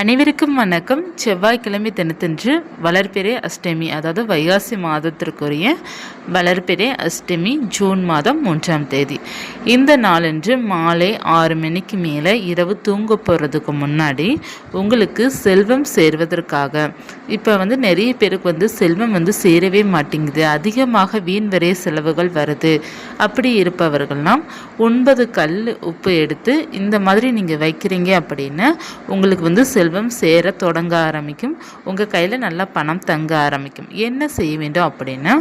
அனைவருக்கும் வணக்கம். செவ்வாய்க்கிழமை தினத்தன்று வளர்பிறை அஷ்டமி அதாவது வைகாசி மாதத்திற்குரிய வளர்பிறை அஷ்டமி ஜூன் மாதம் மூன்றாம் தேதி. இந்த நாளன்று மாலை ஆறு மணிக்கு மேலே இரவு தூங்க போகிறதுக்கு முன்னாடி உங்களுக்கு செல்வம் சேர்வதற்காக இப்போ வந்து நிறைய பேருக்கு வந்து செல்வம் வந்து சேரவே மாட்டேங்குது. அதிகமாக வீண் வரைய செலவுகள் வருது. அப்படி இருப்பவர்கள்லாம் ஒன்பது கல் உப்பு எடுத்து இந்த மாதிரி நீங்கள் வைக்கிறீங்க அப்படின்னா உங்களுக்கு வந்து செல்வம் சேர தொடங்க ஆரம்பிக்கும். உங்கள் கையில் நல்லா பணம் தங்க ஆரம்பிக்கும். என்ன செய்ய வேண்டும் அப்படின்னா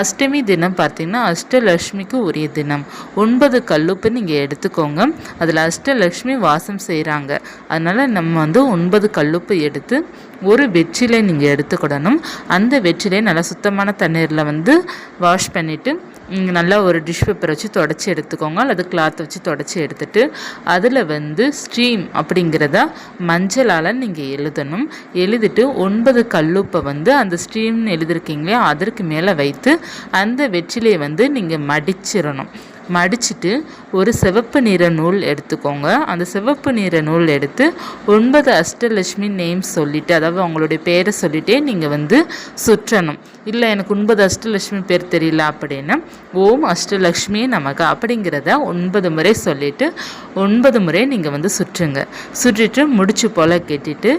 அஷ்டமி தினம் பார்த்திங்கன்னா அஷ்டலக்ஷ்மிக்கு உரிய தினம். ஒன்பது கல்லுப்பு நீங்கள் எடுத்துக்கோங்க. அதில் அஷ்டலக்ஷ்மி வாசம் செய்கிறாங்க அதனால் நம்ம வந்து ஒன்பது கல்லுப்பு எடுத்து ஒரு வெற்றிலை நீங்கள் எடுத்துக்கிடணும். அந்த வெற்றிலையை நல்லா சுத்தமான தண்ணீரில் வந்து வாஷ் பண்ணிவிட்டு நல்லா ஒரு டிஷ் பேப்பர் வச்சு தொடச்சி எடுத்துக்கோங்க. அல்லது கிளாத் வச்சு தொடச்சி எடுத்துட்டு அதில் வந்து ஸ்ட்ரீம் அப்படிங்கிறத மஞ்சளால் நீங்கள் எழுதணும். எழுதிட்டு ஒன்பது கல்லுப்பை வந்து அந்த ஸ்ட்ரீம்னு எழுதிருக்கீங்களே அதற்கு மேலே வைத்து அந்த வெற்றிலையை வந்து நீங்கள் மடிச்சிடணும். மடிச்சுட்டு ஒரு சிவப்பு நிற நூல் எடுத்துக்கோங்க. அந்த சிவப்பு நிற நூல் எடுத்து ஒன்பது அஷ்டலட்சுமி நேம் சொல்லிவிட்டு அதாவது அவங்களுடைய பேரை சொல்லிட்டே நீங்கள் வந்து சுற்றணும். இல்லை எனக்கு ஒன்பது அஷ்டலட்சுமி பேர் தெரியல அப்படின்னா ஓம் அஷ்டலக்ஷ்மி நமக்கு அப்படிங்கிறத ஒன்பது முறை சொல்லிவிட்டு ஒன்பது முறை நீங்கள் வந்து சுற்றுங்க. சுற்றிட்டு முடிச்சு போல் கட்டிட்டு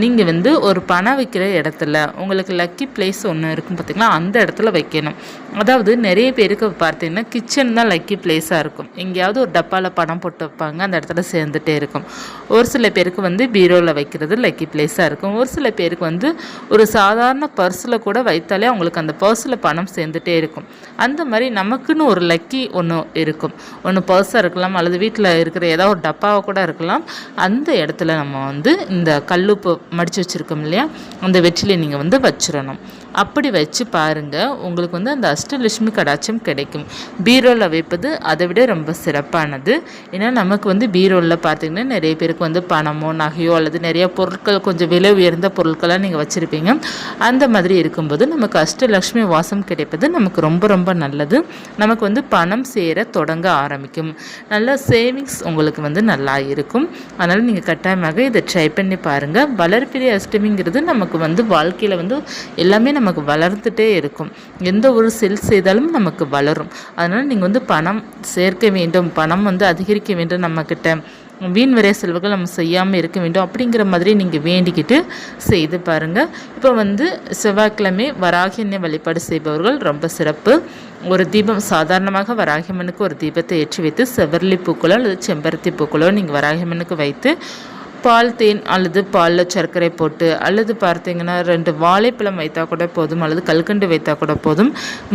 நீங்கள் வந்து ஒரு பணம் வைக்கிற இடத்துல உங்களுக்கு லக்கி பிளேஸ் ஒன்று இருக்கும் பார்த்திங்களா அந்த இடத்துல வைக்கணும். அதாவது நிறைய பேருக்கு பார்த்தீங்கன்னா கிச்சன் தான் லக்கி பிளேஸாக இருக்கும். எங்கேயாவது ஒரு டப்பாவில் பணம் போட்டு வைப்பாங்க அந்த இடத்துல சேர்ந்துட்டே இருக்கும். ஒரு சில பேருக்கு வந்து பீரோவில் வைக்கிறது லக்கி பிளேஸாக இருக்கும். ஒரு சில பேருக்கு வந்து ஒரு சாதாரண பர்ஸில் கூட வைத்தாலே அவங்களுக்கு அந்த பர்ஸில் பணம் சேர்ந்துட்டே இருக்கும். அந்த மாதிரி நமக்குன்னு ஒரு லக்கி ஒன்று இருக்கும். ஒன்று பர்ஸாக இருக்கலாம் அல்லது வீட்டில் இருக்கிற ஏதாவது ஒரு டப்பாவை கூட இருக்கலாம். அந்த இடத்துல நம்ம வந்து இந்த கல்லுப்பு மடித்து வச்சுருக்கோம் இல்லையா? அந்த வெற்றிலை நீங்கள் வந்து வச்சிடணும் அப்படி வச்சு பாருங்கள் உங்களுக்கு வந்து அந்த அஷ்டலட்சுமி கடாட்சம் கிடைக்கும். பீரோவில் வைப்பது அதை விட ரொம்ப சிறப்பானது. ஏன்னா நமக்கு வந்து பீரோவில் பார்த்திங்கன்னா நிறைய பேருக்கு வந்து பணமோ நகையோ அல்லது நிறைய பொருட்கள் கொஞ்சம் விலை உயர்ந்த பொருட்களாக நீங்கள் வச்சுருப்பீங்க. அந்த மாதிரி இருக்கும்போது நமக்கு அஷ்டலக்ஷ்மி வாசம் கிடைப்பது நமக்கு ரொம்ப ரொம்ப நல்லது. நமக்கு வந்து பணம் சேர தொடங்க ஆரம்பிக்கும். நல்ல சேவிங்ஸ் உங்களுக்கு வந்து நல்லா இருக்கும். அதனால் நீங்கள் கட்டாயமாக இதை ட்ரை பண்ணி பாருங்கள் வளர்பிறை அஷ்டமிங்கிறது நமக்கு வந்து வாழ்க்கையில் வந்து எல்லாமே நமக்கு வளர்ந்துட்டே இருக்கும். எந்த ஒரு செல் செய்தாலும் நமக்கு வளரும். அதனால் நீங்கள் வந்து பணம் சேர்க்க வேண்டும் பணம் வந்து அதிகரிக்க வேண்டும் நம்மக்கிட்ட. வீண் விரை செலவுகள் நம்ம செய்யாமல் இருக்க வேண்டும் அப்படிங்கிற மாதிரி நீங்கள் வேண்டிக்கிட்டு செய்து பாருங்கள் இப்போ வந்து செவ்வாய்க்கிழமை வராகியனை வழிபாடு செய்பவர்கள் ரொம்ப சிறப்பு. ஒரு தீபம் சாதாரணமாக வராகியம்மனுக்கு ஒரு தீபத்தை ஏற்றி வைத்து செவ்வரளி பூக்களோ அல்லது செம்பருத்தி பூக்களோ நீங்கள் வராகியம்மனுக்கு வைத்து பால் தேன் அல்லது பாலில் சர்க்கரை போட்டு அல்லது பார்த்தீங்கன்னா ரெண்டு வாழைப்பழம் வைத்தால் கூட போதும் அல்லது கல்கண்டு வைத்தால் கூட போதும்.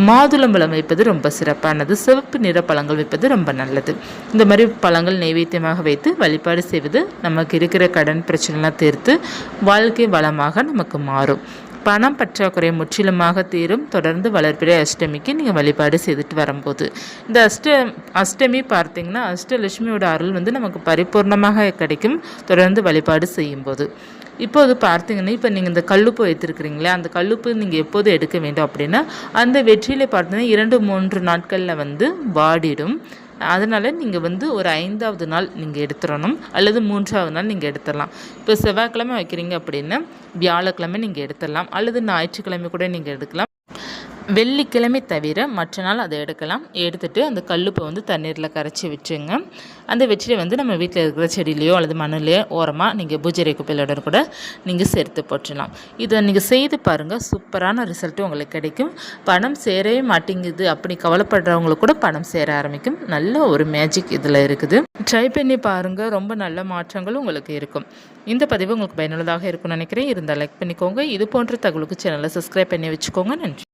மாதுளம்பழம் வைப்பது ரொம்ப சிறப்பானது. சிவப்பு நிற பழங்கள் வைப்பது ரொம்ப நல்லது. இந்த மாதிரி பழங்கள் நைவேத்தியமாக வைத்து வழிபாடு செய்வது நமக்கு இருக்கிற கடன் பிரச்சனைலாம் தீர்த்து வாழ்க்கை வளமாக நமக்கு மாறும். பணம் பற்றாக்குறை முற்றிலுமாக தீரும். தொடர்ந்து வளர்பிறை அஷ்டமிக்கு நீங்கள் வழிபாடு செய்துட்டு வரும்போது. இந்த அஷ்ட அஷ்டமி பார்த்தீங்கன்னா அஷ்டலட்சுமியோட அருள் வந்து நமக்கு பரிபூர்ணமாக கிடைக்கும். தொடர்ந்து வழிபாடு செய்யும்போது. இப்போது பார்த்தீங்கன்னா இப்போ நீங்கள் இந்த கல்லுப்பு வைத்திருக்கிறீங்களே அந்த கல்லுப்பு நீங்கள் எப்போது எடுக்க வேண்டும் அப்படின்னா அந்த வெற்றியில் பார்த்தீங்கன்னா இரண்டு மூன்று நாட்களில் வந்து வாடிடும். அதனால் நீங்கள் வந்து ஒரு ஐந்தாவது நாள் நீங்கள் எடுத்துடணும் அல்லது மூன்றாவது நாள் நீங்கள் எடுத்துடலாம். இப்போ செவ்வாய்க்கிழமை வைக்கிறீங்க அப்படின்னா வியாழக்கிழமை நீங்கள் எடுத்துடலாம் அல்லது ஞாயிற்றுக்கிழமை கூட நீங்கள் எடுக்கலாம். வெள்ளிக்கிழமை தவிர மற்ற நாள் அதை எடுக்கலாம். எடுத்துகிட்டு அந்த கல்லுப்பை வந்து தண்ணீரில் கரைச்சி வச்சுங்க. அந்த வெற்றிலை வந்து நம்ம வீட்டில் இருக்கிற செடியிலையோ அல்லது மண்ணிலையோ ஓரமாக நீங்கள் பூஜை குப்பையிலுடன் கூட நீங்கள் சேர்த்து போட்டுடலாம். இதை நீங்கள் செய்து பாருங்கள் சூப்பரான ரிசல்ட்டு உங்களுக்கு கிடைக்கும். பணம் சேரவே மாட்டேங்குது. அப்படி கவலைப்படுறவங்களுக்கு கூட பணம் சேர ஆரம்பிக்கும். நல்ல ஒரு மேஜிக் இதில் இருக்குது. ட்ரை பண்ணி பாருங்கள் ரொம்ப நல்ல மாற்றங்களும் உங்களுக்கு இருக்கும். இந்த பதிவு உங்களுக்கு பயனுள்ளதாக இருக்கும்னு நினைக்கிறேன். இருந்தால் லைக் பண்ணிக்கோங்க. இது போன்ற தகவலுக்கு சேனலை சப்ஸ்கிரைப் பண்ணி வச்சுக்கோங்க. நன்றி.